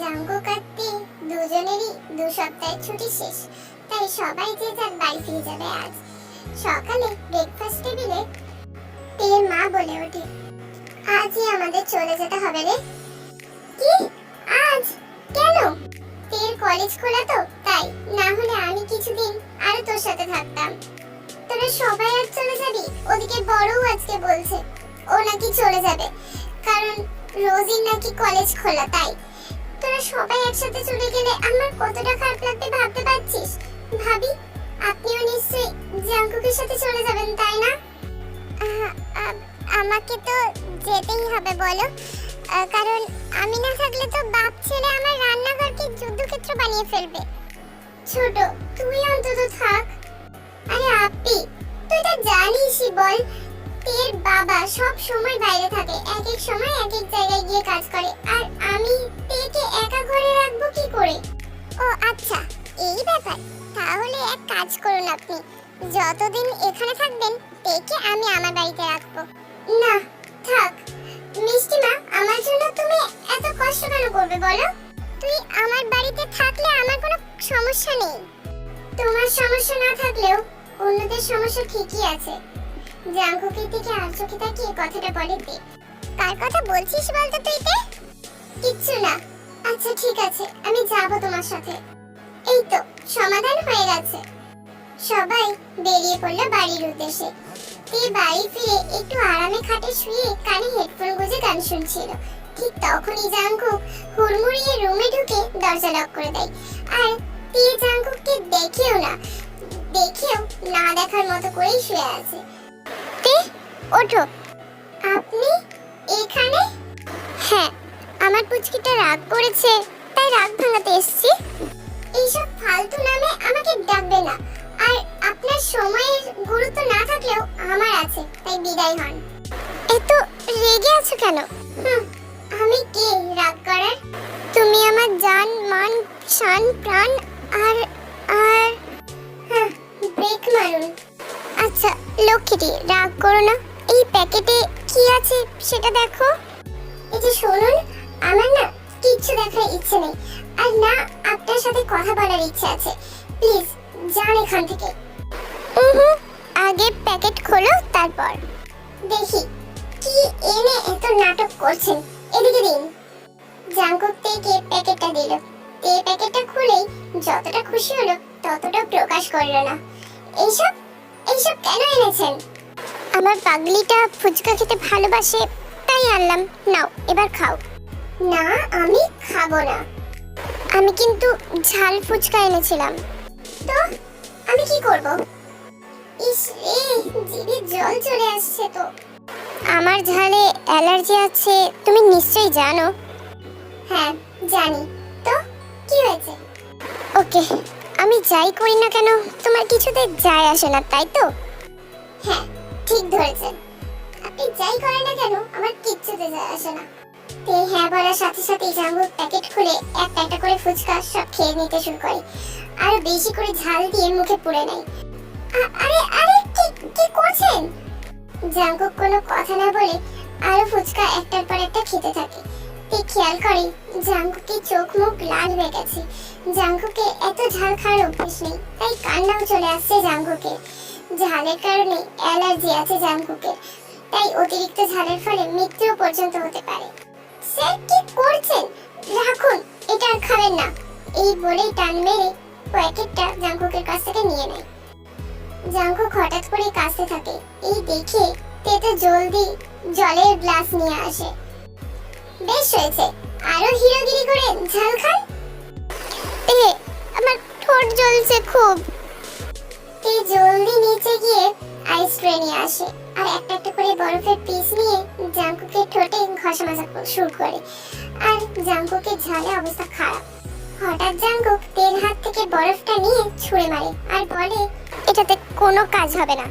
Jungkook আর তে দুজনেরই দু সপ্তাহের ছুটি শেষ। তাই সবাই যে যার বাড়ি ফিরে যাবে আজ। সকালে ব্রেকফাস্ট টেবিলে তের মা বলে ওঠে, আজই আমাদের চলে যেতে হবে রে। কি? আজ? কেন? তের কলেজ খোলা তো, তাই। না হলে আমি কিছুদিন আরও তোর সাথে থাকতাম। তোরা সবাই আজ চলে যাবি? ওদিকে বড়ও আজকে বলছে, ও নাকি চলে যাবে। কারণ রোজির নাকি কলেজ খোলা, তাই। তোরা সবাই একসাথে চলে গেলে আমার কতটা খারাপ লাগবে ভাবতে পারছিস? ভাবি, আপনিও নিশ্চয়ই জাঙ্কুকের সাথে চলে যাবেন, তাই না? আমাকে তো যেতেই হবে, বলো। কারণ আমি না থাকলে তো বাপ ছেলে আমার রান্নাঘরকে যুদ্ধক্ষেত্র বানিয়ে ফেলবে। ছোট, তুই অন্তত থাক। আরে আপি তুই তো জানিসই বল তের বাবা সব সময় বাইরে থাকে, এক এক সময় এক এক জায়গায় গিয়ে কাজ করে। আর আমি তেকে একা ঘরে রাখব কি করে? ও আচ্ছা এই ব্যাপার। তাহলে এক কাজ করুন আপনি। যতদিন এখানে থাকবেন তেকে আমি আমার বাড়িতে রাখব। না, থাক। মিষ্টি মা, আমার জন্য তুমি এত কষ্ট কেন করবে বলো? তুই আমার বাড়িতে থাকলে আমার কোনো সমস্যা নেই। তোমার সমস্যা না থাকলেও অন্যদের সমস্যা ঠিকই আছে। জাঙ্কুকের দিকে আর চোখে তাকিয়ে কথাটা বলে দে। কার কথা বলছিস বলতো তুই তে? কিচ্ছু না। আচ্ছা ঠিক আছে, আমি যাব তোমার সাথে। এই তো, সমাধান হয়ে গেছে। সবাই বেরিয়ে পড়ল বাড়ির উদ্দেশ্যে। তে বাড়ি ফিরে একটু আরামে খাটে শুয়ে কানে হেডফোন গুঁজে গান শুনছিল। ঠিক তখনই জাঙ্কুক হুড়মুড়িয়ে রুমে ঢুকে দরজা লক করে দেয়। আর তে জাঙ্কুককে দেখেও না দেখেও না দেখার মতো করেই শুয়ে আছে। ওঠো। আপনি এখানে? হ্যাঁ আমার পুচকিটা রাগ করেছে তাই রাগ ভাঙাতে এসেছি। এইসব ফালতু নামে আমাকে ডাকবে না। আর আপনার সময়ের গুরুত্ব না থাকলেও আমার আছে তাই বিদায় হন। এত রেগে আছো কেন? হুম, আমি কে রাগ করার? তুমি আমার জান মান শান প্রাণ আর আর হ্যাঁ ব্রেক মারুন। আচ্ছা লক্ষ্মীটি রাগ করো না। এই প্যাকেটে কি আছে সেটা দেখো। এই যে শুনুন আমার না কিচ্ছু দেখার ইচ্ছে নেই। আর না আপনার সাথে কথা বলার ইচ্ছে আছে। প্লিজ যান এখান থেকে। উহু, আগে প্যাকেট খোলো তারপর। দেখি কি এনে এত নাটক করছেন? এদিকে দিন। জাঙ্কুক থেকে প্যাকেটটা দিল? এই প্যাকেটটা খুলেই যতটা খুশি হলো ততটা প্রকাশ করল না। এইসব এইসব কেন এনেছেন? আমার পাগলিটা ফুচকা খেতে ভালোবাসে, তাই আনলাম। নাও, এবার খাও। না, আমি খাব না। আমি কিন্তু ঝাল ফুচকা এনেছিলাম। তো, আমি কি করব? ইস রে জিভে জল চলে আসছে তো। আমার ঝালে অ্যালার্জি আছে, তুমি নিশ্চয়ই জানো। হ্যাঁ জানি। তো, কি হয়েছে? ওকে, আমি যাই করি না কেন, তোমার কিছুতে যায় আসে না, তাই তো? হ্যাঁ ঠিক ধরেছেন। আপনি যাই করেন না কেন, আমার কিচ্ছুতে যায় আসে না। তে হ্যাঁ বলার সাথে সাথে জাঙ্গুক প্যাকেট খুলে একটা একটা করে ফুচকা সব খেয়ে নিতে শুরু করে। আর বেশি করে ঝাল দিয়ে মুখে পুড়ে নেয়। আরে আরে, কি কি করছেন? জাঙ্গুক কোনো কথা না বলে আরও ফুচকা একটার পর একটা খেতে থাকে। তে খেয়াল করে জাঙ্গুকের চোখ মুখ লাল হয়ে গেছে। জাঙ্গুকে এত ঝাল খাওয়ার অভ্যেস নেই, তাই কান্নাও চলে আসছে জাঙ্গুকে ঝালের কারণে অ্যালার্জি আছে জাঙ্কুকের তাই অতিরিক্ত ঝালের ফলে মৃত্যুও পর্যন্ত হতে পারে। স্যার, কি করছেন? রাখুন, এটা আর খাবেন না। এই বলেই টান মেরে প্যাকেটটা জাঙ্কুকের কাছ থেকে নিয়ে নেয়। জাঙ্কুক হঠাৎ করে কাছে থাকে। এই দেখে তেতে জলদি জলের গ্লাস নিয়ে আসে। বেশ হয়েছে, আরও হিরোগিরি করে ঝাল খান? আমার ঠোঁট জ্বলছে খুব। এই জলদি নিচে গিয়ে আইস ট্রে নিয়ে আসে। আর একটা একটা করে বরফের পিস নিয়ে জাঙ্কুকের ঠোঁটে ঘষা মাজা ক- শুরু করে। আর জাঙ্কুকের ঝালে অবস্থা খারাপ। হঠাৎ জাঙ্কুক তেল হাত থেকে বরফটা নিয়ে ছুঁড়ে মারে আর বলে, এটাতে কোনো কাজ হবে না।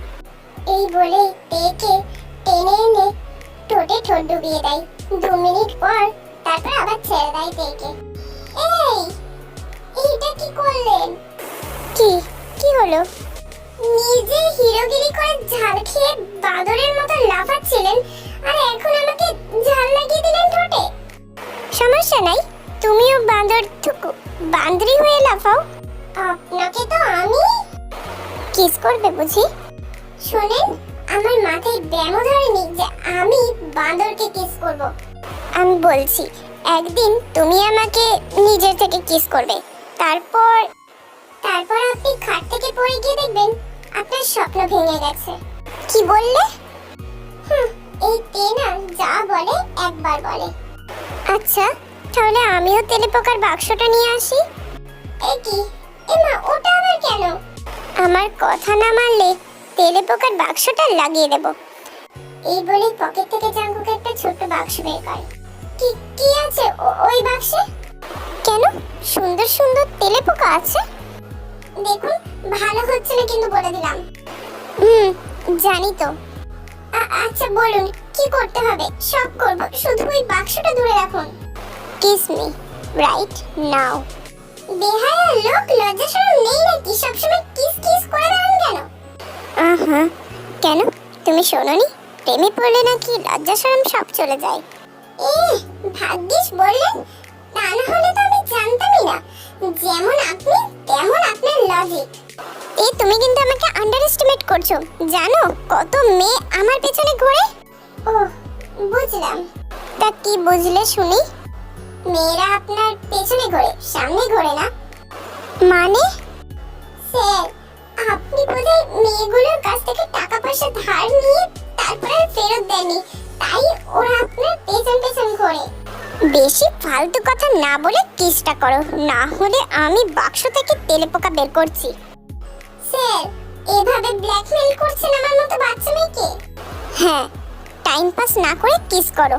এই বলে তেকে টেনে এনে ঠোঁটে ঠোঁট ডুবিয়ে দেয়। দু মিনিট পর তারপর আবার ছেড়ে দেয় তেকে। এই, এইটা কি করলেন? কি কি হলো? নিজে হিরোগিরি করে ঝাল খেয়ে বাদরের মতো লাফাচ্ছিলেন আর এখন আমাকে ঝাল লাগিয়ে দিলেন ঠোঁটে সমস্যা নাই, তুমিও বান্দর থুকু বান্দরি হয়ে লাফাও। আপনাকে তো আমি কিস করবে বুঝি? শোনেন, আমার মাথায় ব্যামো ধরেনি যে আমি বান্দরকে কিস করব। আমি বলছি, একদিন তুমি আমাকে নিজের থেকে কিস করবে। তারপর তারপর আপনি খাট থেকে পড়ে গিয়ে দেখবেন আপনার স্বপ্ন ভেঙে গেছে। কি বললে? হুম, এই তে না যা বলে একবার বলে। আচ্ছা তাহলে আমিও তেলে পোকার বাক্সটা নিয়ে আসি? এ কি? এমা ওটা আবার কেন? আমার কথা না মানলে তেলে পোকার বাক্সটা লাগিয়ে দেব। এই বলে পকেট থেকে জাঙ্কুক একটা ছোট্ট বাক্স বের করে। কি কি আছে ওই বাক্সে? কেন? সুন্দর সুন্দর তেলে পোকা আছে। দেখুন ভালো হচ্ছে না কিন্তু বলে দিলাম। হুম জানি তো। আচ্ছা বলুন কি করতে হবে? সব করব শুধু ওই বাক্সটা ধরে রাখুন। কিস মি রাইট নাও বেহায়া লোক লজ্জা শরম নেই নাকি? সবসময় কিস কিস করে বেড়ান কেন? আহা কেন? তুমি শোনোনি? প্রেমে পড়লে নাকি লজ্জা শরম সব চলে যায়। এ ভাগ্যিস বললেন। তা না হলে তো আমি জানতামই না। যেমন আপনি, তেমন আপনার লজিক এ তুমি কিন্তু আমাকে আন্ডার এস্টিমেট করছ। জানো কত মেয়ে আমার পেছনে ঘোরে? ও বুঝলাম। তা কি বুঝলে শুনি? মেয়েরা আপনার পেছনে ঘোরে, সামনে ঘোরে না? মানে? স্যার, আপনি বোধহয় মেয়েগুলোর কাছ থেকে টাকা পয়সা ধার নিয়ে তারপরে ফেরত দেননি। তাই ওরা আপনার পেছন পেছন ঘোরে। বেশি ফালতু কথা না বলে কিসটা করো। না হলে আমি বাক্স থেকে তেলে পোকা বের করছি। স্যার এভাবে ব্ল্যাকমেল করছেন আমার মতো বাচ্চা মেয়েকে? হ্যাঁ টাইম পাস না করে কিস করো।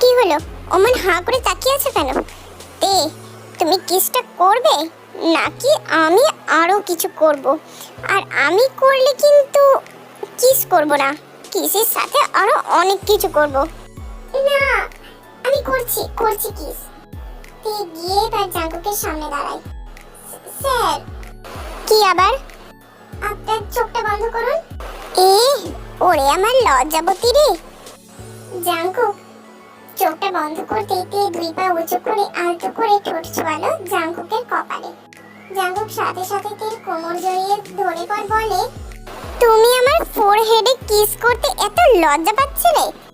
কি হলো? অমন হাঁ করে তাকিয়ে আছে কেন? তে তুমি কিসটা করবে? নাকি আমি আরও কিছু করব? আর আমি করলে কিন্তু কিস করব না। কিসের সাথে আরও অনেক কিছু করব। না আমি করছি করছি কিস তে গিয়ে তার জাঙ্কুকের সামনে দাঁড়াই। স্যার। কি আবার? আপনার চোখটা বন্ধ করুন। এ ওরে আমার লজ্জাবতী রে। জাঙ্কুক চোখটা বন্ধ করতে তে দুই পা উঁচু করে আলতো করে ঠোঁট ছোয়ালো জাঙ্কুকের কপালে। জাঙ্কুক সাথে সাথে তের কোমর জড়িয়ে ধরে পর বলে তুমি আমার ফোরহেডে কিস করতে এত লজ্জা পাচ্ছিলে এটা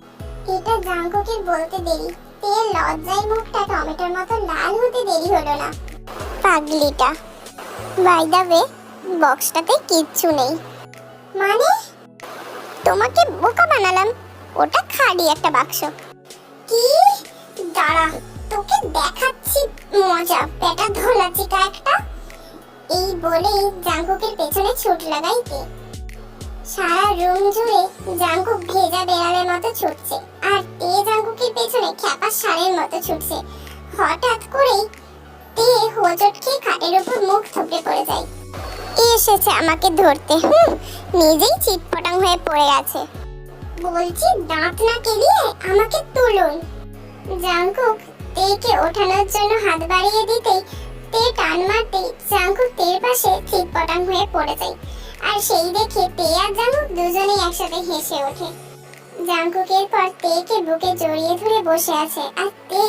জাঙ্কুকের বলতে দেরি। তে লজ্জায় মুখটা টমেটোর মতো লাল হতে দেরি হলো না। পাগলিটা। বাই দ্য ওয়ে বক্সটাতে কিচ্ছু নেই। মানে? তোমাকে বোকা বানালাম। ওটা খালি একটা বাক্স। কি? দাঁড়া, তোকে দেখাচ্ছি মজা। পেটা ধোলা চিকা একটা। এই বলেই জাঙ্কুকের পেছনে ছুট লাগাইতে সারা রুম জুড়ে জাঙ্কুক ভেজা বেড়ালের মতো ছুটছে। আর তে জাঙ্কুকের পেছনে খ্যাপা ষাঁড়ের মতো ছুটছে। হঠাৎ করেই তে হোঁচট খেয়ে খাটের উপর মুখ থুবড়ে পড়ে যায়। এসেছে আমাকে ধরতে, হুম, নিজেই চিটপটাং হয়ে পড়ে আছে। বলছি, দাঁত না কেলিয়ে আমাকে তুলুন। জাঙ্কুক তেকে ওঠানোর জন্য হাত বাড়িয়ে দিতেই তে টান মারতেই জাঙ্কুক তের পাশে চিটপটাং হয়ে পড়ে যায়। আর সেই দেখে তে আর জাঙ্কুক দুজনেই একসাথে হেসে ওঠে। জাঙ্কুকের পর তেকে বুকে জড়িয়ে ধরে বসে আছে আর তে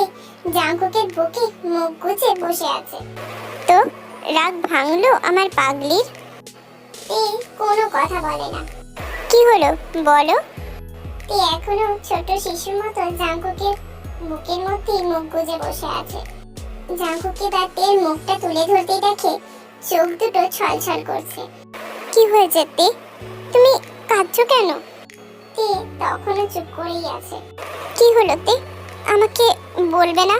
জাঙ্কুকের বুকে মুখ গুজে বসে আছে। তো রাগ ভাঙলো আমার পাগলির? তে কোনো কথা বলে না। কি হলো? বলো। তে এখনও ছোট শিশুর মতো জাঙ্কুকের বুকের মধ্যে মুখ গুজে বসে আছে। জাঙ্কুকে তার তের মুখটা তুলে ধরতে দেখে চোখ দুটো ছলছল করছে। কি হয়েছে, তে? তুমি কাঁদছো কেন? তে, তখনও চুপ করেই আছে। কি হলো, তে? আমাকে বলবে না?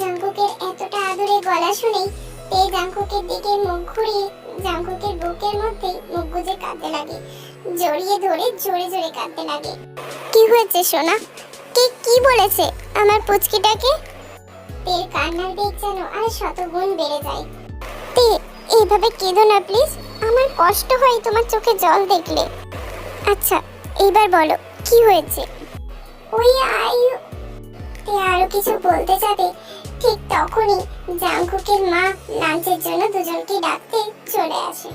জাঙ্কুকের এতটা আদরে গলা শুনেই তে জাঙ্কুকের দিকে মুখ ঘুরিয়ে জাঙ্কুকের বুকের মধ্যে মুখ গুজে কাঁদতে লাগে। জড়িয়ে ধরে জোরে জোরে কাঁদতে লাগে। কি হয়েছে, সোনা? কে কি বলেছে আমার পুচকিটাকে? তের কান্নার বেগ যেন আর শতগুণ বেড়ে যায়। তে এইভাবে কেঁদো না, প্লিজ। আমার কষ্ট হয় তোমার চোখে জল দেখলে। আচ্ছা এইবার বলো, কি হয়েছে? ওই আয়ু তে আরও কিছু বলতে যাবে? ঠিক তখনই জাংকুকের মা লাঞ্চের জন্য দুজনকে ডাকতে চলে আসে।